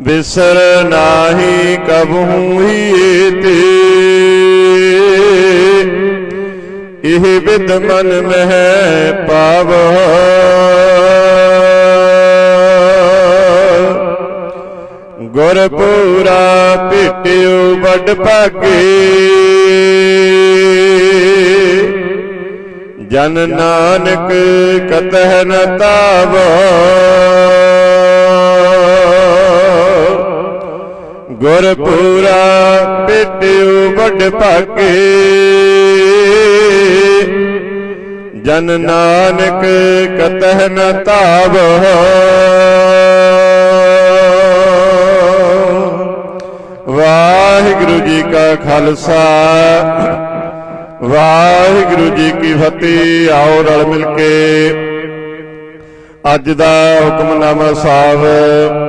ਬਿਸਰ ਨਾਹੀ ਕਬਹੂ ਹੀ ਤੇ ਇਹ ਵਿਦ ਮਨ ਮਹਿ ਪਾਵ। ਗੁਰ ਪੂਰਾ ਭੇਟਿਓ ਵੱਡ ਭਾਗੇ। ਜਨ ਨਾਨਕ ਕਤਹਿ ਨ ਤਾਵ। ਗੁਰ ਪੂਰਾ ਭੇਟਿਓ ਵੱਡ ਭਾਗੇ। ਜਨ ਨਾਨਕ ਕਤਹਿ ਨ ਤਾਵ ਵਾਹਿਗੁਰੂ ਜੀ ਕਾ ਖਾਲਸਾ, ਵਾਹਿਗੁਰੂ ਜੀ ਕੀ ਫਤਿਹ, ਆਓ ਰਲ ਮਿਲ ਕੇ। ਅੱਜ ਦਾ ਹੁਕਮਨਾਮਾ ਸਾਹਿਬ